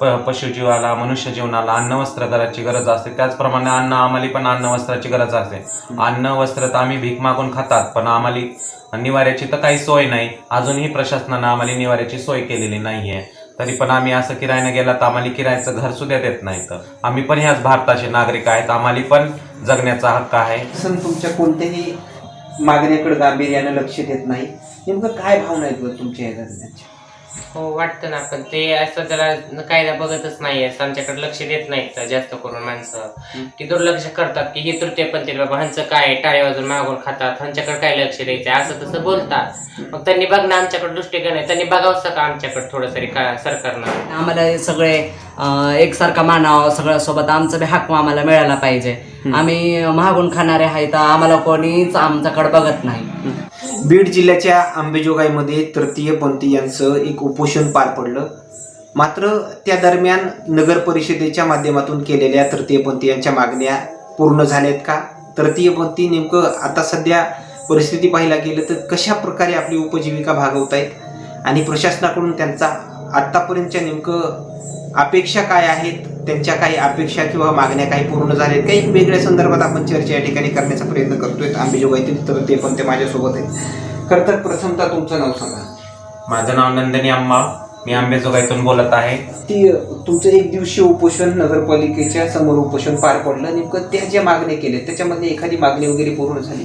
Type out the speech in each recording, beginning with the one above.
प पशुजीवाला मनुष्य जीवनाला अन्न वस्त्र घराची गरज असते. त्याचप्रमाणे अन्न आम्हाला पण अन्न वस्त्राची गरज असते. अन्न वस्त्र तर आम्ही भीक मागून खातात पण आम्हाला निवाऱ्याची तर काही सोय नाही. अजूनही प्रशासनानं आम्हाला निवाऱ्याची सोय केलेली नाही आहे तरी पण आम्ही असं किरायनं गेला तर आम्हाला किरायचं घर सुद्धा देत नाही तर. आम्ही पण ह्याच भारताचे नागरिक आहेत. आम्हाला पण जगण्याचा हक्क आहे. सण तुमच्या कोणत्याही मागण्याकडे गांभीर्यानं लक्ष देत नाही. नेमकं काय भावना आहेत तुमच्या या हो वाटतं ना पण ते असं त्याला कायदा बघतच नाही असं आमच्याकडे लक्ष देत नाहीत जास्त करून माणसं. की दुर्लक्ष करतात की हे तृतीय पण बाबा ह्यांचं काय टाळे वाजून मागून खातात. ह्यांच्याकडे काय लक्ष द्यायचं असं तसं बोलतात. मग त्यांनी बघणं आमच्याकडे दृष्टिकोन आहे. त्यांनी बघावं का आमच्याकडे थोडं तरी का सरकारनं. आम्हाला सगळे एकसारखा मानावं सगळ्या सोबत आमचं बी हक्क आम्हाला मिळायला पाहिजे. आम्ही महागून खाणारे आहेत आम्हाला कोणीच आमच्याकडे बघत नाही. बीड जिल्ह्याच्या अंबेजोगाईमध्ये तृतीयपंथी यांचं एक उपोषण पार पडलं. मात्र त्या दरम्यान नगर परिषदेच्या माध्यमातून केलेल्या तृतीयपंथी यांच्या मागण्या पूर्ण झाल्यात का? तृतीयपंथी नेमकं आता सध्या परिस्थिती पाहायला गेलं तर कशा प्रकारे आपली उपजीविका भागवत आहेत आणि प्रशासनाकडून त्यांचा आत्तापर्यंतच्या नेमकं अपेक्षा काय आहेत? त्यांच्या काही अपेक्षा किंवा मागण्या काही पूर्ण झाल्यात काही वेगळ्या संदर्भात आपण चर्चा या ठिकाणी करण्याचा प्रयत्न करतोय. आंबेजोगाईतील तर ते पण ते माझ्यासोबत आहेत. खरं तर प्रथमतः तुमचं नाव सांगा. माझं नाव नंदिनी अम्मा. मी आंबेजोगाईतून बोलत आहे. ती तुमचं एक दिवशीय उपोषण नगरपालिकेच्या समोर उपोषण पार पडलं. नेमकं त्या ज्या मागण्या केल्या त्याच्यामध्ये एखादी मागणी वगैरे पूर्ण झाली?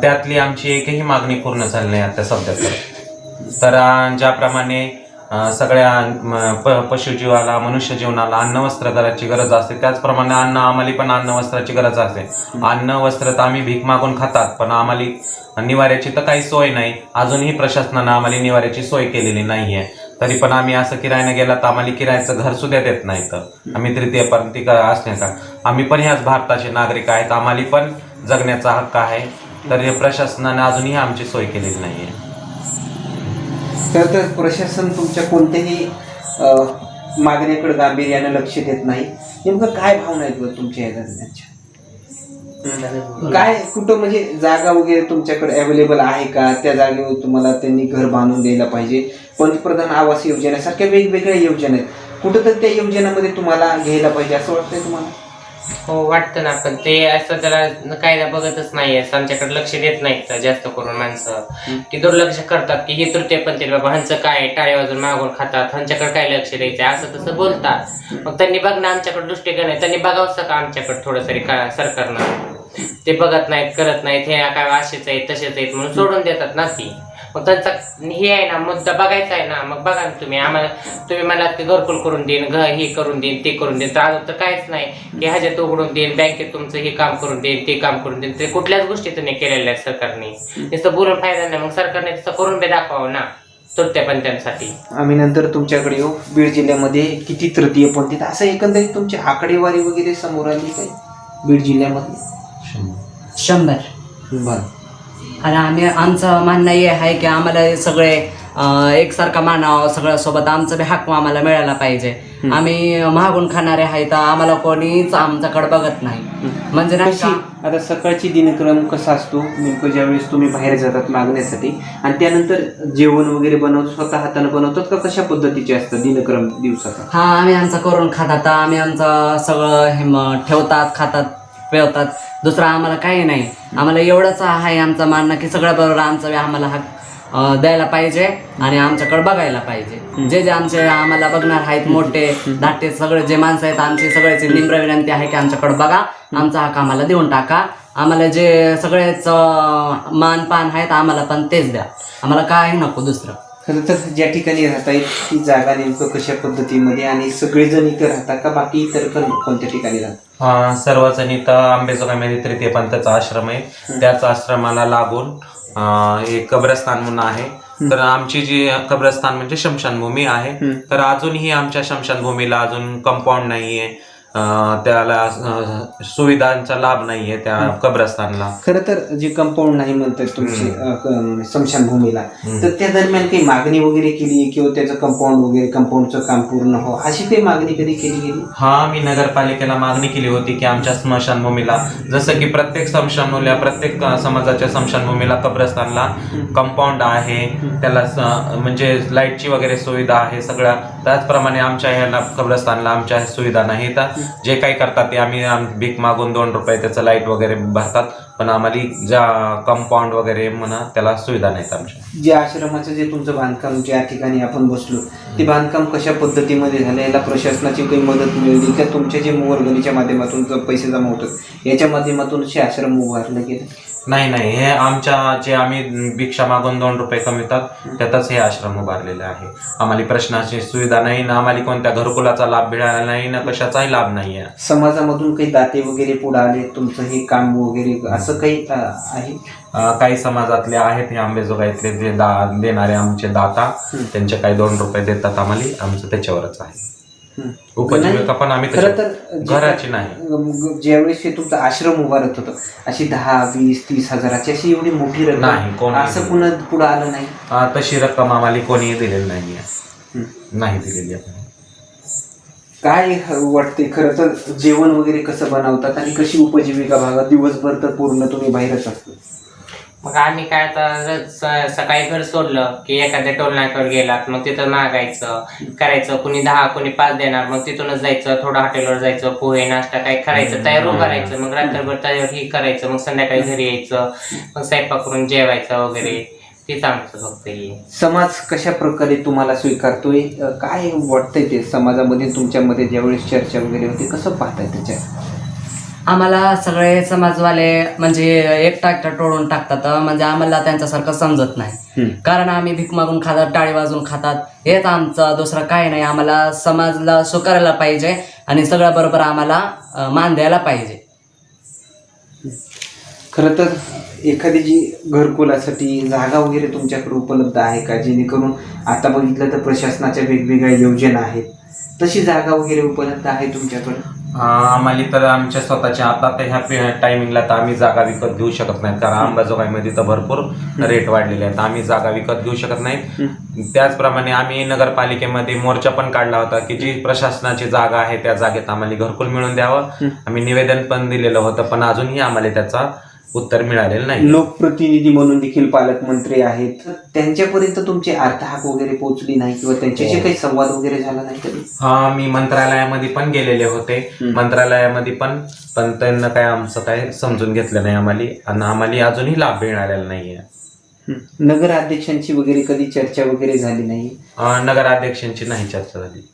त्यातली आमची एकही मागणी पूर्ण झाली नाही आता सध्या तर. ज्याप्रमाणे सगळ्या प पशुजीवाला मनुष्य जीवनाला अन्न वस्त्र करायची गरज असते. त्याचप्रमाणे अन्न आम्हाला पण अन्न वस्त्राची गरज असते. अन्न वस्त्र तर आम्ही भीक मागून खातात पण आम्हाला निवाऱ्याची तर काही सोय नाही. अजूनही प्रशासनानं आम्हाला निवाऱ्याची सोय केलेली नाही आहे तरी पण आम्ही असं किरायनं गेला तर आम्हाला किरायचं घर सुद्धा देत नाही तर आम्ही तृतीयपंथी का असण्याचा आम्ही पण ह्याच भारताचे नागरिक आहेत. आम्हाला पण जगण्याचा हक्क आहे. तर हे प्रशासनाने अजूनही आमची सोय केलेली नाही आहे तर तर प्रशासन तुमच्या कोणत्याही मागण्याकडे गांभीर्यानं लक्ष देत नाही. नेमकं काय भावना आहेत बरं तुमच्या या दरम्यानच्या काय कुठं म्हणजे जागा वगैरे तुमच्याकडे अवेलेबल आहे का? त्या जागेवर तुम्हाला त्यांनी घर बांधून द्यायला पाहिजे. पंतप्रधान आवास योजनेसारख्या वेगवेगळ्या योजना आहेत. कुठं तर त्या योजनेमध्ये तुम्हाला घ्यायला पाहिजे असं वाटतंय तुम्हाला? हो वाटतं ना पण ते असं त्याला कायदा बघतच नाही असं आमच्याकडे लक्ष देत नाहीत जास्त करून माणसं. की दुर्लक्ष करतात की हे तृतीय पण बाबा ह्यांचं काय टाळे वाजून मागून खातात. ह्यांच्याकडे काय लक्ष द्यायचं असं तसं बोलतात. मग त्यांनी बघणं आमच्याकडे दृष्टिकोन आहे. त्यांनी बघावं का आमच्याकडे थोडं तरी का सरकारनं. ते बघत नाहीत करत नाहीत हे काय असेच आहेत तसेच आहेत म्हणून सोडून देतात ना ती. मग त्यांचा हे आहे ना मुद्दा बघायचा आहे ना. मग बघा ना तुम्ही आम्हाला तुम्ही मला ते घरकुल करून देईन घ हे करून देईन ते करून देईन. तर अजून तर काहीच नाही. की ह्याच्यात उघडून देईन बँकेत तुमचं हे काम करून देईन ते काम करून देईन. ते कुठल्याच गोष्टी त्यांनी केलेल्या आहेत सरकारने. नुसतं बोलून फायदा नाही. मग सरकारने तसं करून बी दाखवावं ना तृतीयपंथ्यांसाठी आम्ही नंतर तुमच्याकडे येऊ. बीड जिल्ह्यामध्ये किती तृतीय पंथीत असं एकंदरीत तुमची आकडेवारी वगैरे समोर आली काय? बीड जिल्ह्यामध्ये? शंभर. बरं. आणि आम्ही आमचं म्हणणं हे आहे की आम्हाला सगळे एकसारखा मानावं सगळ्या सोबत आमचं बी हक्क आम्हाला मिळायला पाहिजे. आम्ही महागून खाणारे आहेत आम्हाला कोणीच आमच्याकडे बघत नाही. म्हणजे नाही का? आता सकाळची दिनक्रम कसा असतो? नेमकं ज्यावेळेस तुम्ही बाहेर जातात मागण्यासाठी. आणि त्यानंतर जेवण वगैरे बनवतो स्वतः हाताने बनवतात का कशा पद्धतीचे असतं दिनक्रम दिवसाचा? हा आम्ही आमचं करून खातात. आम्ही आमचं सगळं हे म- ठेवतात खातात. पेवतात. दुसरं आम्हाला काही नाही. आम्हाला एवढंच आहे आमचं मानणं की सगळ्या बरोबर आमचा बी आम्हाला हक द्यायला पाहिजे आणि आमच्याकडे बघायला पाहिजे. जे जे आमचे आम्हाला बघणार आहेत मोठे धाटे सगळे जे माणसं आहेत आमची सगळ्याची निम्र विनंती आहे की आमच्याकडे बघा. आमचा हक आम्हाला देऊन टाका. आम्हाला जे सगळेच मानपान मान पान आहेत आम्हाला पण तेच द्या. आम्हाला काही नको दुसरं. खरं तर ज्या ठिकाणी राहता येईल ती जागा नेमकं कशा पद्धतीमध्ये आणि सगळेजण इथं राहतात का बाकी इतर पण कोणत्या ठिकाणी राहतात सर्वजण इथं आंबेजोगाईमध्ये तृतीय पंथाचा आश्रम आहे. त्याच आश्रमाला लागून अं, एक कब्रस्तान म्हणून आहे. तर आमची जी कब्रस्तान म्हणजे शमशानभूमी आहे. तर अजूनही आमच्या शमशानभूमीला अजून कंपाऊंड नाहीये. त्याला सुविधांचा लाभ नाहीये त्या कब्रस्तानला. खरं तर जे कंपाऊंड नाही म्हणतात तुमची स्मशानभूमीला तर त्या दरम्यान काही मागणी वगैरे केली किंवा त्याचं कंपाऊंड वगैरे कंपाऊंडचं काम पूर्ण हो अशी काही मागणी कधी केली गेली? हा मी नगरपालिकेला मागणी केली होती की आमच्या स्मशानभूमीला जसं की प्रत्येक स्मशानभूमीला प्रत्येक समाजाच्या स्मशानभूमीला कब्रस्तानला कंपाऊंड आहे त्याला म्हणजे लाईटची वगैरे सुविधा आहे सगळ्या त्याचप्रमाणे आमच्या ह्याला कब्रस्तानला आमच्या सुविधा नाहीत. जे काही करतात ते आम्ही आम- भीक मागून दोन रुपये त्याचं लाइट वगैरे भरतात. पण आम्हाला ज्या कंपाऊंड वगैरे म्हणा त्याला सुविधा नाहीत आमच्या. जे आश्रमाचं जे तुमचं बांधकाम ज्या ठिकाणी आपण बसलो ते बांधकाम कशा पद्धतीमध्ये झालं याला प्रशासनाची काही मदत मिळाली? त्या तुमच्या जे वर्गणीच्या माध्यमातून पैसे जमा होतात याच्या माध्यमातून असे आश्रम उभारलं गेलं? नाही नाही हे आमच्या जे आम्ही भिक्षा मागून दोन रुपये कमवितात त्यातच हे आश्रम उभारलेले आहे आम्हाला प्रश्नाची सुविधा नाही ना आम्हाला कोणत्या घरकुलाचा लाभ मिळाला नाही ना कशाचाही लाभ नाही आहे समाजामधून काही दाते वगैरे पुढे आले तुमचं हे काम वगैरे असं काही अ, आहे अं, काही समाजातले आहेत हे आंबेजोगाईतले जे दा देणारे आमचे दाता. त्यांचे काही दोन रुपये देतात आम्हाला आमचं त्याच्यावरच आहे. उपजीविका पण आम्ही खरं तर जे- घराची नाही ज्यावेळेस हे तुमचं आश्रम उभारत होतं अशी दहा वीस तीस हजाराची अशी एवढी मोठी नाही, रक्कम कोणी असं नाही. पुन्हा पुढे आलं नाही? तशी रक्कम आम्हाला कोणीही दिलेली नाही हं. नाही दिलेली आहे काय वाटते खरं तर जेवण वगैरे कसं बनवतात आणि कशी उपजीविका भागात दिवसभर तर पूर्ण तुम्ही बाहेरच असतो मग आम्ही काय आता सकाळी घर सोडलं की एखाद्या टोल नाक्यावर गेलात मग तिथं मागायचं करायचं कुणी दहा कुणी पाच देणार मग तिथूनच जायचं थोडं हॉटेलवर जायचं पोहे नाश्ता काय करायचं तयार उभं राहायचं मग रात्रभर तयार ही करायचं मग संध्याकाळी घरी यायचं मग स्वयंपाक करून जेवायचं वगैरे तीच आमचं फक्त हे. समाज कशा प्रकारे तुम्हाला स्वीकारतोय? काय वाटतंय ते समाजामध्ये तुमच्यामध्ये ज्यावेळेस चर्चा वगैरे होते कसं पाहताय त्याच्या आम्हाला सगळे समाजवाले म्हणजे एकटा एकटा टोळून टाकतात. म्हणजे आम्हाला त्यांच्यासारखं समजत नाही. कारण आम्ही भीक मागून खातात टाळी वाजून खातात. हेच आमचं दुसरं काय नाही. आम्हाला समाजला स्वीकारायला पाहिजे आणि सगळ्या बरोबर आम्हाला मान द्यायला पाहिजे. खरं तर एखादी जी घरकुलासाठी जागा वगैरे तुमच्याकडे उपलब्ध आहे का? जेणेकरून आता बघितलं तर प्रशासनाच्या वेगवेगळ्या योजना आहेत. तशी जागा वगैरे उपलब्ध आहे तुमच्याकडे? आम्हाला तर आमच्या स्वतःच्या आता तर ह्या टायमिंगला तर आम्ही जागा विकत घेऊ शकत नाहीत कारण अंबाजोगाईमध्ये तर भरपूर रेट वाढलेले आहेत. आम्ही जागा विकत घेऊ शकत नाहीत त्याचप्रमाणे आम्ही नगरपालिकेमध्ये मोर्चा पण काढला होता की जी प्रशासनाची जागा आहे त्या जागेत आम्हाला घरकुल मिळून द्यावं. आम्ही निवेदन पण दिलेलं होतं पण अजूनही आम्हाला त्याचा उत्तर मिळालेलं नाही. लोकप्रतिनिधी म्हणून देखील पालकमंत्री आहेत. तर त्यांच्यापर्यंत तुमची अर्थहाक वगैरे पोहोचली नाही किंवा त्यांच्याशी हो. काही संवाद वगैरे झाला नाही कधी? हा मी मंत्रालयामध्ये पण गेलेले होते. मंत्रालयामध्ये पण पण त्यांना काय आमचं काय समजून घेतलं नाही आम्हाला. आणि आम्हाला अजूनही लाभ मिळालेला नाहीये. नगराध्यक्षांची वगैरे कधी चर्चा वगैरे झाली नाही? अं, नगराध्यक्षांची नाही चर्चा झाली.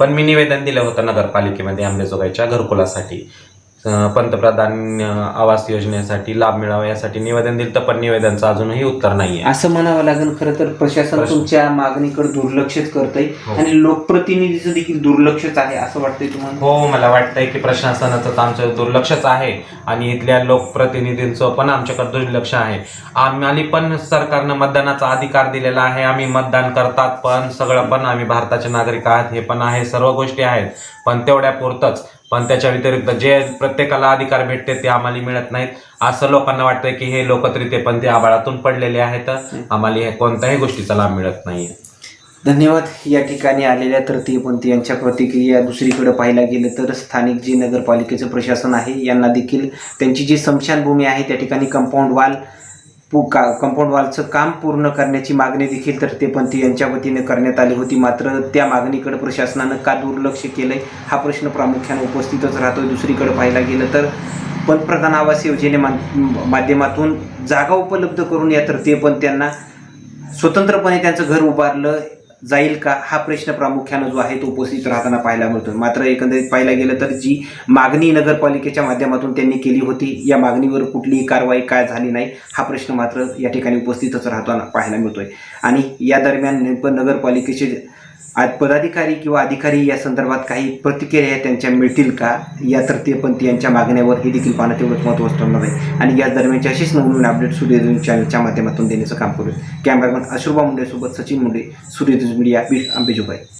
पण मी निवेदन दिलं होतं नगरपालिकेमध्ये आंबेजोगाईच्या घरकुलासाठी. पंतप्रधान आवास योजनेसाठी लाभ मिळावा यासाठी निवेदन दिलं तर पण निवेदनचं अजूनही उत्तर नाहीये असं म्हणावं लागेल खरं तर प्रशासन. तुमच्या मागणीकडे दुर्लक्षच करतंय हो. आणि लोकप्रतिनिधीचं देखील दुर्लक्षच आहे असं वाटतंय तुम्हाला हो मला वाटतंय की प्रशासनाचं तर आमचं दुर्लक्षच आहे आणि इथल्या लोकप्रतिनिधींचं पण आमच्याकडे दुर्लक्ष आहे आम्हाला पण सरकारनं मतदानाचा अधिकार दिलेला आहे आम्ही मतदान करतात पण सगळं पण आम्ही भारताचे नागरिक आहात हे पण आहे सर्व गोष्टी आहेत पण तेवढ्या पुरतच पण त्याच्या व्यतिरिक्त जे प्रत्येकाला अधिकार भेटते ते आम्हाला मिळत नाहीत. असं लोकांना वाटतंय की हे लोकत्रिते पण ते आबाळातून पडलेले आहेत. आम्हाला हे कोणत्याही गोष्टीचा लाभ मिळत नाही धन्यवाद. या ठिकाणी आलेल्या तृतीयपंथी यांच्या प्रतिक्रिया दुसरीकडे पाहायला गेलं तर स्थानिक जे नगरपालिकेचं प्रशासन आहे यांना देखील त्यांची जी स्मशानभूमी आहे त्या ठिकाणी कंपाऊंड वाल पू का कंपाऊंड वॉलचं काम पूर्ण करण्याची मागणी देखील तर ते पणथी यांच्या वतीने करण्यात आली होती. मात्र त्या मागणीकडे प्रशासनानं का दुर्लक्ष केलंय हा प्रश्न प्रामुख्याने उपस्थितच राहतोय. दुसरीकडे पाहायला गेलं तर पंतप्रधान आवास योजने माध्यमातून जागा उपलब्ध करून या तर ते पण त्यांना स्वतंत्रपणे त्यांचं घर उभारलं. जाईल का? हा प्रश्न प्रामुख्यानं जो आहे तो उपस्थित राहताना पाहायला मिळतो मात्र एकंदरीत पाहायला गेलं तर जी मागणी नगरपालिकेच्या माध्यमातून त्यांनी केली होती या मागणीवर कुठलीही कारवाई काय झाली नाही हा प्रश्न मात्र या ठिकाणी उपस्थितच राहताना पाहायला मिळतोय. आणि या दरम्यान नेमकं नगरपालिकेचे आज पदाधिकारी किंवा अधिकारी या संदर्भात काही प्रतिक्रिया त्यांच्या मिळतील का? या तृतीयपंथी यांच्या मागण्यावर हे देखील पाहणं तेवढंच महत्त्वाचं ठरणार आहे. आणि या दरम्यानची अशीच नवीन अपडेट सूर्यदूज चॅनलच्या माध्यमातून देण्याचं काम करू कॅमेरामॅन अशोभा मुंडेसोबत सचिन मुंडे सूर्यदूज मीडिया बीट आंबेजोगाई.